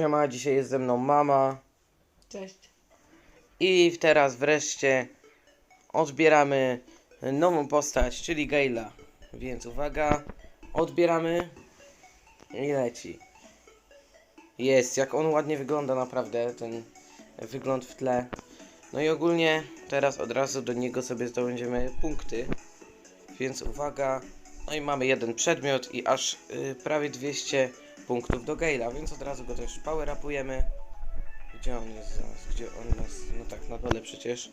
Siema, dzisiaj jest ze mną mama. Cześć. I teraz wreszcie odbieramy nową postać, czyli Gale'a. Więc uwaga, odbieramy i leci. Jest, jak on ładnie wygląda naprawdę, ten wygląd w tle. No i ogólnie teraz od razu do niego sobie zdobędziemy punkty. Więc uwaga, no i mamy jeden przedmiot i aż y, prawie 200 punktów do Gale'a, więc od razu go też power upujemy. Gdzie on jest zaraz? Gdzie on jest? No tak, na dole przecież.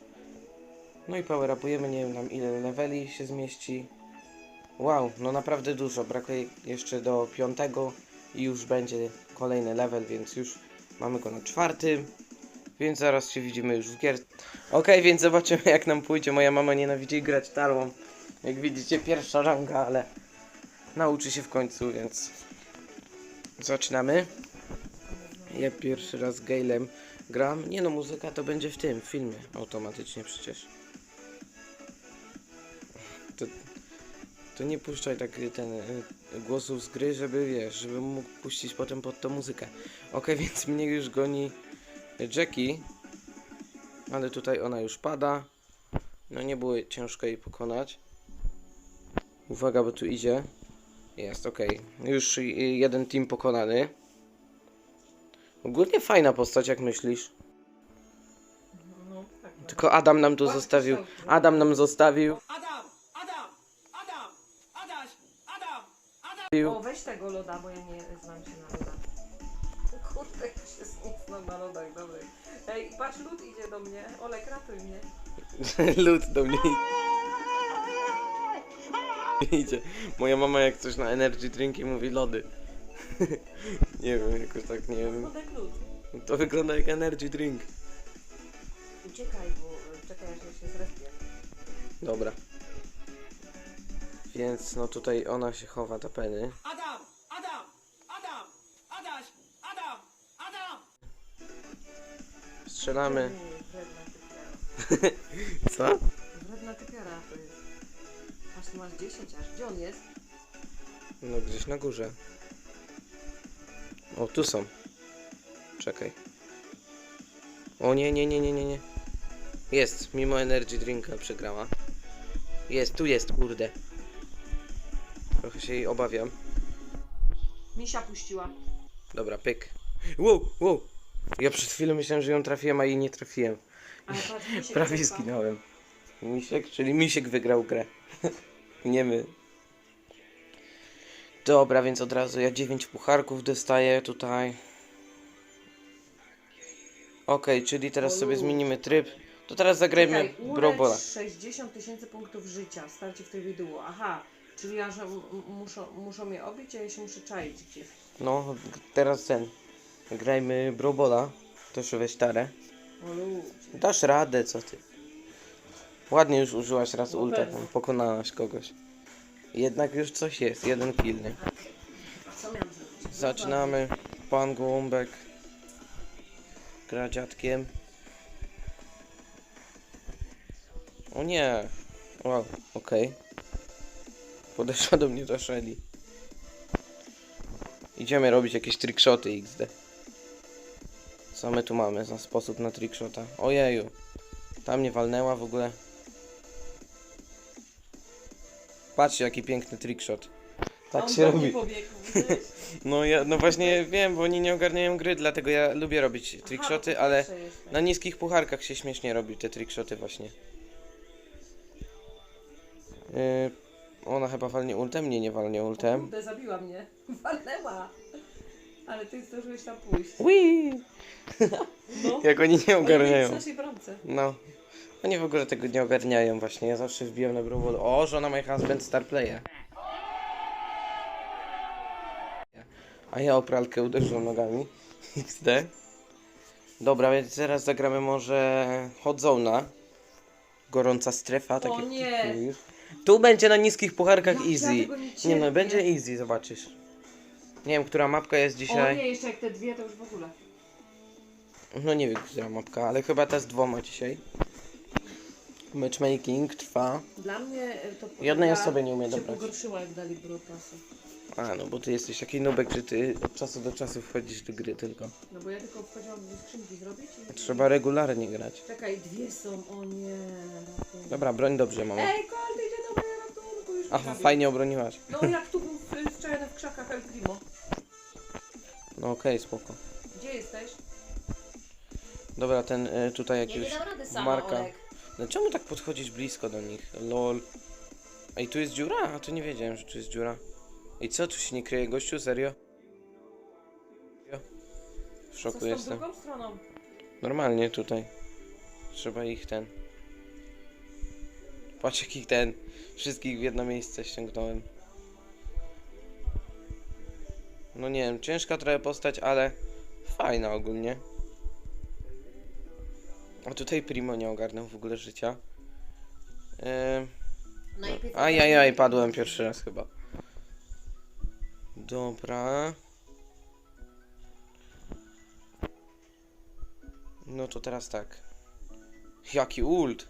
No i power upujemy, nie wiem nam ile leveli się zmieści. Wow, no naprawdę dużo. Brakuje jeszcze do piątego i już będzie kolejny level, więc już mamy go na czwartym. Więc zaraz się widzimy już w gier. Okej, więc zobaczymy jak nam pójdzie. Moja mama nienawidzi grać tarłą. Jak widzicie, pierwsza ranga, ale nauczy się w końcu, więc zaczynamy. Ja pierwszy raz Galem gram. Nie no, muzyka to będzie w tym filmie automatycznie przecież. To, to nie puszczaj tak y, ten y, głosów z gry, żeby wiesz, żeby mógł puścić potem pod tą muzykę. Ok, więc mnie już goni Jackie. Ale tutaj ona już pada. No nie było ciężko jej pokonać. Uwaga, bo tu idzie. Jest, ok. Już jeden team pokonany. Ogólnie fajna postać, jak myślisz? No, tak. Tylko Adam nam tu zostawił. Adam nam zostawił. Adam! Adam! Adam! Adaś! Adam! Adam! O, weź tego loda, bo ja nie znam się na loda. Kurde, jak się znam na lodach, dobry. Ej, patrz, lód idzie do mnie. Olek, ratuj mnie. Lud do mnie idzie. Moja mama jak coś na energy drinki mówi lody. nie wiem, jakoś tak nie wiem. To wygląda jak energy drink. Uciekaj, bo y, czekaj, aż się zrespię. Dobra. Więc no tutaj ona się chowa, ta Penny. Adam! Adam! Adam! Adaś! Adam! Adam! Strzelamy. Ty, Wredna typiara. Co? Wredna typiara to jest. Ty masz 10 aż. Gdzie on jest? No gdzieś na górze. O, tu są. Czekaj. O nie, nie, nie, nie, nie, nie. Jest, mimo energy drinka przegrała. Jest, tu jest, kurde. Trochę się jej obawiam. Misia puściła. Dobra, pyk. Wow, wow. Ja przed chwilą myślałem, że ją trafiłem, a jej nie trafiłem. Ale patrz, misiek Prawie zginąłem. Misiek, czyli Misiek wygrał grę. Nie my. Dobra, więc od razu ja 9 pucharków dostaję tutaj. Okej, czyli teraz sobie zmienimy tryb. To teraz zagrajmy Brobola. ulecz 60 tysięcy punktów życia. Starcie w trybie duo. Aha, czyli ja, że muszą, muszą mnie obić, a ja się muszę czaić gdzieś. No, teraz ten. Grajmy Brobola. Też weź tarę. Dasz radę, co ty. Ładnie już użyłaś raz No ulta, tam pokonałaś kogoś. Jednak już coś jest, jeden kill, nie? Zaczynamy. Pan Gołąbek. Gra dziadkiem. O nie. Wow, okej. Podeszła do mnie ta Shelly. Idziemy robić jakieś trickshoty XD. Co my tu mamy za sposób na trickshota? Ojeju. Tam nie walnęła w ogóle. Patrzcie jaki piękny trickshot. Tak On się do robi. pobiegł? No ja, no właśnie wiem, bo oni nie ogarniają gry, dlatego ja lubię robić Aha, trickshoty, to ale na niskich pucharkach się śmiesznie robi te trickshoty właśnie. Yy, ona chyba walnie ultem? Nie, nie walnie ultem. Kurde, zabiła mnie. Walnęła. Ale ty zdążyłeś tam pójść. Whee! No. Jak oni nie Oni ogarniają. w naszej bramce. No. Oni w ogóle tego nie ogarniają właśnie. Ja zawsze wbijam na browolu. O, żona my husband star player. A ja o pralkę uderzyłem nogami. XD. Dobra, więc teraz zagramy może Hot Zone'a. Gorąca strefa, tak O jak nie. ty mówisz. Tu będzie na niskich pucharkach ja easy. tego nie Nie no, cierpię. będzie easy, zobaczysz. Nie wiem, która mapka jest O dzisiaj. nie, jeszcze jak te dwie to już w ogóle. No nie wiem, która mapka, ale chyba ta z dwoma dzisiaj. Matchmaking trwa. Dla mnie e, to Jednej gra osobie nie umie się dobrać. pogorszyła jak dali Brotasa. A, no bo ty jesteś taki nubek, że ty od czasu do czasu wchodzisz do gry tylko. No bo ja tylko wchodziłam do skrzynki zrobić i... Trzeba regularnie grać. Czekaj, dwie są, o nie. ratunku. Dobra, broń dobrze, mamo. Ej, Colt idzie do mnie ratunku już Aha, prawie. fajnie obroniłaś. No jak tu był w- wczoraj w krzakach El Primo. No okej, spoko. Gdzie jesteś? Dobra, ten y, tutaj Ja nie jakiegoś dam rady sama, Marka. Olek. No czemu tak podchodzić blisko do nich? Lol. Ej, tu jest dziura? A to nie wiedziałem, że tu jest dziura. Ej, co, tu się nie kryje gościu? Serio? W Co szoku z tą jestem. drugą stroną? Normalnie tutaj. Trzeba ich ten. Patrz jakich ten. Wszystkich w jedno miejsce ściągnąłem. No nie wiem, ciężka trochę postać, ale fajna ogólnie. A tutaj Primo nie ogarnął w ogóle życia. Ehm, Najpierw- Ajajaj, padłem pierwszy raz chyba. Dobra. No to teraz tak. Jaki ult!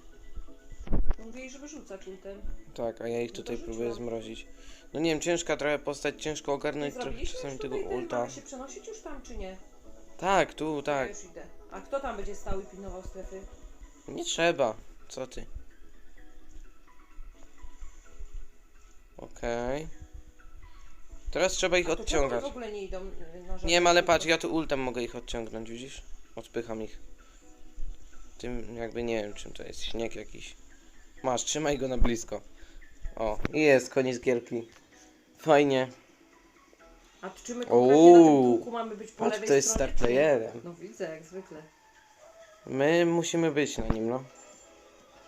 Mówili, żeby rzucać ultem. Tak, a ja ich No to tutaj rzuć próbuję nam. zmrozić. No nie wiem, ciężka trochę postać, ciężko ogarnąć trochę Zrobiliśmy czasami już tego tutaj ten, ulta. Mamy się przenosić już tam, czy nie? Tak, tu, tak. Ja już idę. A kto tam będzie stał i pilnował strefy? Nie trzeba. Co ty? Okej. Teraz trzeba ich A to czemu odciągać. w ogóle nie idą y, na żadne Nie wiem, ale patrz, ja tu ultem mogę ich odciągnąć, widzisz? Odpycham ich. Tym jakby nie wiem czym to jest, śnieg jakiś. Masz, trzymaj go na blisko. O, i jest, koniec gierki. Fajnie. A czy my konkretnie na tym Uuu. kółku mamy być po Patrz, lewej to jest stronie, star czy playerem. No widzę, jak zwykle. My musimy być na nim, no.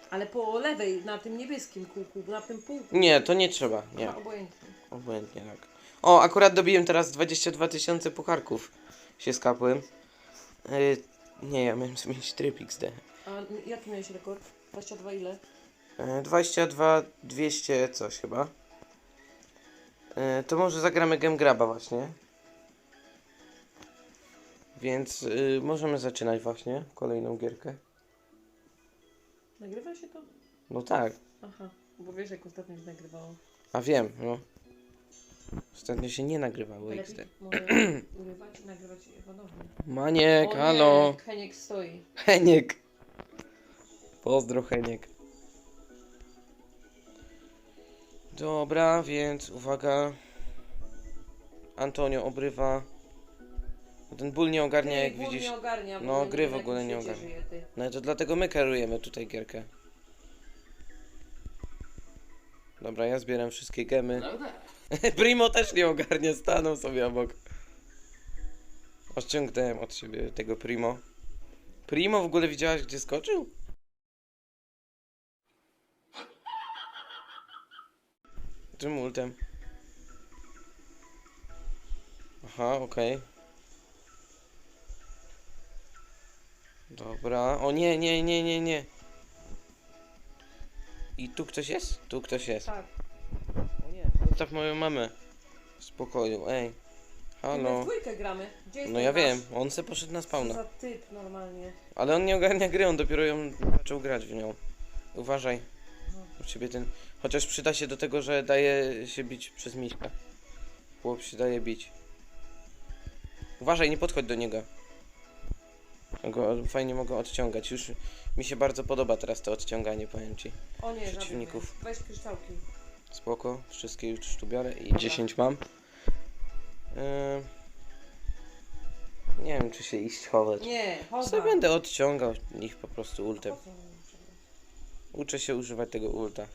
Ale po lewej, na tym niebieskim kółku, na tym półku. Nie, to nie trzeba, nie. No, obojętnie. Obojętnie, tak. O, akurat dobiłem teraz 22 tysiące pucharków. Się skapłem. Yy, nie, ja miałem zmienić tryb XD. A jaki miałeś rekord? 22 ile? E, 22 200 coś chyba. E, To może zagramy Game Graba właśnie. Więc y, możemy zaczynać właśnie kolejną gierkę. Nagrywa się to? No tak, Aha, bo wiesz jak ostatnio się nagrywało. a wiem, no. Ostatnio się nie nagrywało XD. Może urywać i nagrywać je ponownie. Maniek, O nie, halo! Heniek stoi. Heniek! Pozdro Heniek. Dobra, więc uwaga. Antonio obrywa. Ten ból nie ogarnia, jak Ból widzisz. nie ogarnia, bo No, nie gry w ogóle nie świecie ogarnia. żyje ty. No to dlatego my kierujemy tutaj gierkę. Dobra, ja zbieram wszystkie gemy. Primo też nie ogarnia, stanął sobie obok. Odciągnąłem od siebie tego Primo. Primo w ogóle widziałaś gdzie skoczył? Tym ultem. Aha, okej. Dobra. O nie, nie, nie, nie, nie. I tu ktoś jest? Tu ktoś jest. Tak. O nie, zostaw moją mamę w spokoju, ej. My w Halo. dwójkę gramy. Gdzie jest No ten ja nasz? wiem, on se poszedł na Co spawna. za typ normalnie. Ale on nie ogarnia gry, on dopiero ją zaczął grać w nią. Uważaj. U ciebie ten. Chociaż przyda się do tego, że daje się bić przez miśka. Chłop się daje bić. Uważaj, nie podchodź do niego. Go, fajnie mogę odciągać. Już mi się bardzo podoba teraz to odciąganie, powiem ci. O nie, Przeciwników. żadnych. Weź kryształki. Spoko, wszystkie już tu biorę i 10 mam. Ym... Nie wiem, czy się iść chować. Nie, chowa. Co będę odciągał ich po prostu ultem. Uczę się używać tego ulta.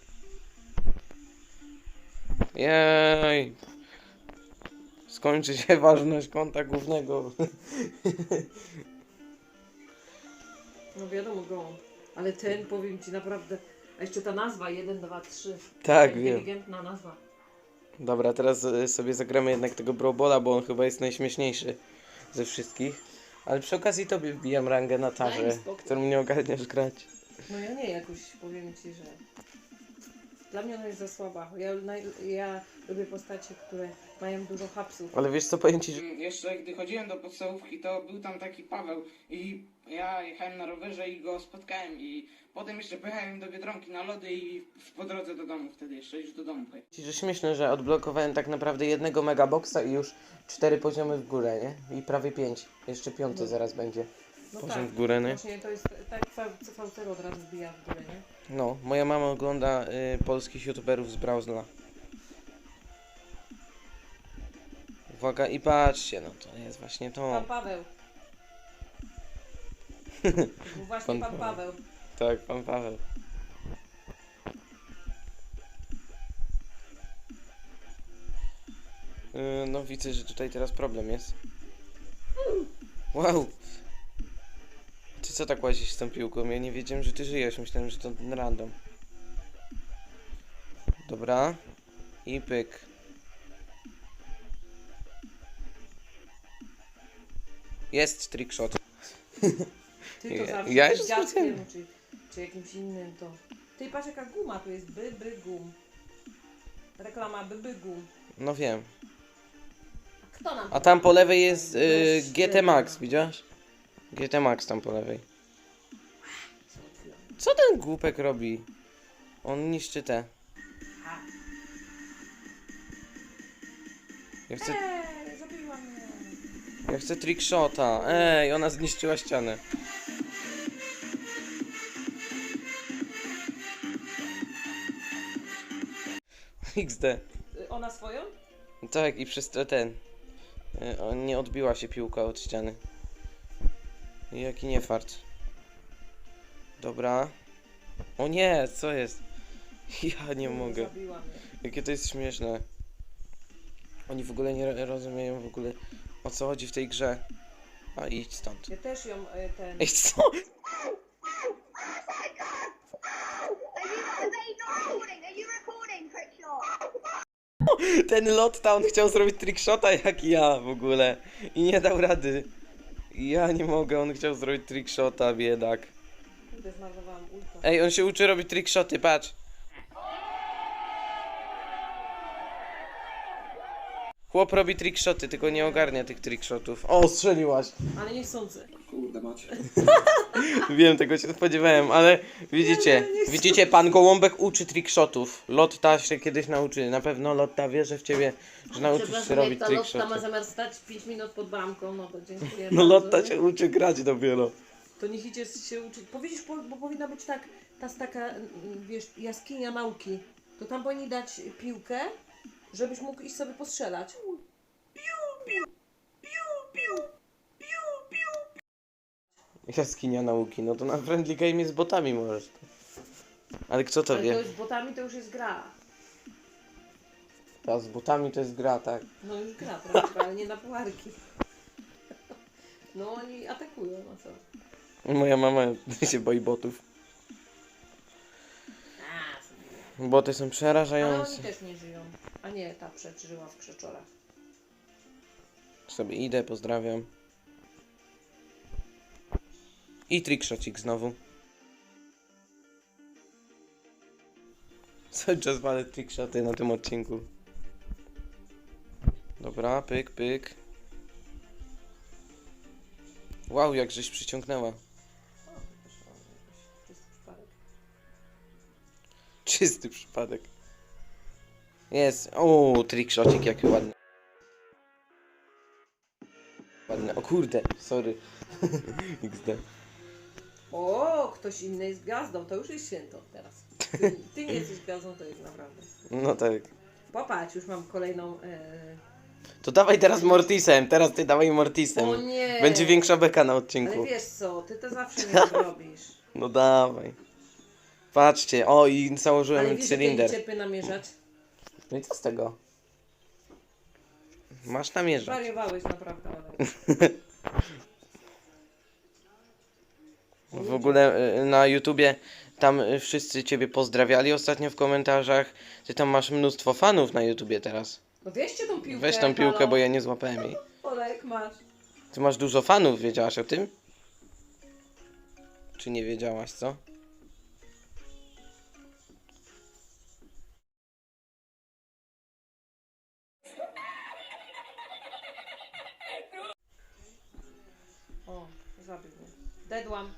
Jej! Skończy się ważność konta głównego. No wiadomo go. Ale ten, powiem ci naprawdę. A jeszcze ta nazwa 1, 2, 3. Tak, wiem. Inteligentna nazwa. Dobra, teraz e, sobie zagramy jednak tego Brawbola, bo on chyba jest najśmieszniejszy ze wszystkich. Ale przy okazji tobie wbijam rangę na Daj tarze, spokój. którą nie ogarniasz grać. No ja nie, jakoś powiem ci, że. Dla mnie ona jest za słaba. Ja, naj, ja lubię postacie, które mają dużo hapsów. Ale wiesz co, powiem ci, że... Jeszcze gdy chodziłem do podstawówki, to był tam taki Paweł i ja jechałem na rowerze i go spotkałem i potem jeszcze pojechałem do Biedronki na lody i po drodze do domu wtedy jeszcze, już do domu pojechałem. Ci, że śmieszne, że odblokowałem tak naprawdę jednego megaboxa i już cztery poziomy w górę, nie? I prawie pięć. Jeszcze piąty No. zaraz będzie. No Poziom w górę, nie? Właśnie to jest tak CV0 od razu wbija w górę, nie? No, moja mama ogląda y, polskich youtuberów z Brauzla. Uwaga i patrzcie, no to jest właśnie to. Pan Paweł. Był Właśnie Pan Paweł. Tak, pan Paweł. Yy, no widzę, że tutaj teraz problem jest. Wow! Co tak łazisz z tą piłką? Ja nie wiedziałem, że ty żyjesz. Myślałem, że to random. Dobra. I pyk. Jest trickshot. Ty to Ja- zawsze ja ja dziadkiem, specjalnie. czy, czy jakimś innym to. Ty patrz jaka guma tu jest, by, by, gum. Reklama by, by, gum. No wiem. A kto nam A tam po lewej jest y, GT. Max, widziałeś? GT Max tam po lewej. Co ten głupek robi? On niszczy te. Ja chcę, Eee, zabiła mnie. ja chcę trickshota. Ej, ona zniszczyła ścianę. XD. Ona swoją? Tak, i przez to ten. on- Nie odbiła się piłka od ściany. Jaki niefart. Dobra. O nie, co jest? Ja nie mogę. Zabiła mnie. Jakie to jest śmieszne. Oni w ogóle nie ro- rozumieją w ogóle o co chodzi w tej grze. A idź stąd. Ja też ją y, ten... Recording, Crickshaw? Ten on chciał zrobić trickshota jak ja w ogóle. I nie dał rady. Ja nie mogę, on chciał zrobić trickshota, biedak. Kurde, zmarnowałam ulta. Ej, on się uczy robić trickshoty, patrz. Chłop robi trickshoty, tylko nie ogarnia tych trickshotów. O, strzeliłaś. Ale nie sądzę. Kurde macie. Wiem, tego się spodziewałem, ale widzicie, widzicie, pan Gołąbek uczy trickshotów. Lotta się kiedyś nauczy, na pewno Lotta wierzy w ciebie, że nauczysz się robić ta Lotta ma trickshoty. zamiar stać 5 minut pod bramką, no to dziękuję No bardzo. Lotta się uczy grać dopiero. To niech idzie się uczyć. Powiedzisz, po- bo powinna być tak, ta taka, mm, wiesz, jaskinia nauki. To tam powinni dać piłkę, żebyś mógł iść sobie postrzelać. Jaskinia nauki, no to na Friendly Game z botami możesz. Ale kto to Ale wie? to z botami to już jest gra. A z botami to jest gra, tak. No już gra, prawda, ale nie na puarki. No oni atakują, no co? Moja mama się boi botów. A. Boty są Ale oni przerażające. też nie żyją. A nie, ta przeżyła w krzeczorach sobie idę, pozdrawiam. I trickshocik znowu. Cały czas walę trickshoty na tym odcinku. Dobra, pyk, pyk. Wow, jak żeś przyciągnęła. Czysty przypadek. Jest. O, trickshocik jaki ładny. Kurde, sorry. XD. O, ktoś inny jest gwiazdą, to już jest święto teraz. Ty, ty nie jesteś gwiazdą, to jest naprawdę. No tak. Popatrz, już mam kolejną. E... To dawaj teraz Mortisem, teraz ty dawaj Mortisem. O nie! Będzie większa beka na Ale odcinku. wiesz co, ty to zawsze nie zrobisz. No dawaj. Patrzcie, o i Ale założyłem wiesz, jakie cylinder. ciepy namierzać? No i co z tego? Masz namierzać. Zwariowałeś naprawdę. W ogóle y, na YouTubie tam y, wszyscy ciebie pozdrawiali ostatnio w komentarzach. Ty tam masz mnóstwo fanów na YouTubie teraz. No tą piłkę. Weź tą piłkę, bo ja nie złapałem jej. Olek, masz. Ty masz dużo fanów, wiedziałaś o tym? Czy nie wiedziałaś, co? Kłam.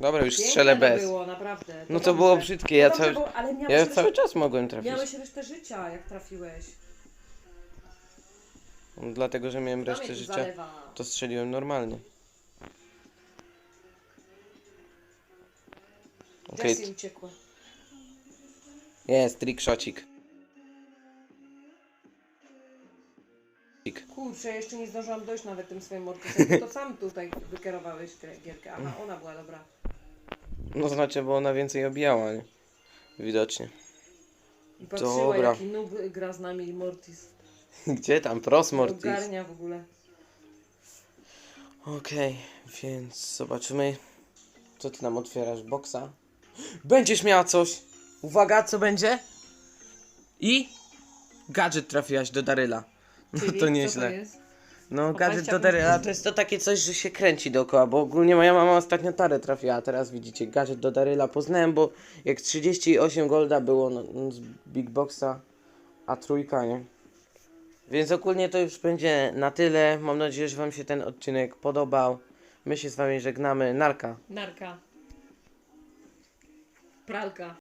Dobra, już Piękne strzelę to bez. było, naprawdę. No to dobrze. było brzydkie, ja To dobrze cały, było, ale miałeś ja resztę- cały czas mogłem trafić. Miałeś resztę życia, jak trafiłeś. Dlatego, że miałem resztę tu życia, zalewa? to strzeliłem normalnie. Okej, Jessie uciekła. jest, trickshotcik. Kurczę, jeszcze nie zdążyłam dojść nawet tym swoim mortisem. To sam tutaj wykierowałeś grę- gierkę. Aha, ona była dobra. No znaczy, bo ona więcej obijała, nie? Widocznie. I patrzyła, Dobra. jaki noob gra z nami Mortis. Gdzie tam? Ogarnia w ogóle. Okej, więc zobaczymy. Co ty nam otwierasz? Boksa? Będziesz miała coś! Uwaga, co będzie? I? Gadżet trafiłaś do Daryla. No Czyli to Co nieźle. to jest? No, gadżet 20 do Daryla to jest to takie coś, że się kręci dookoła, bo ogólnie moja mama ostatnio tarę trafiła, a teraz widzicie, gadżet do Daryla poznałem, bo jak 38 golda było no, z Big Boxa, a trójka, nie? Więc ogólnie to już będzie na tyle. Mam nadzieję, że Wam się ten odcinek podobał. My się z Wami żegnamy. Narka. Narka. Pralka.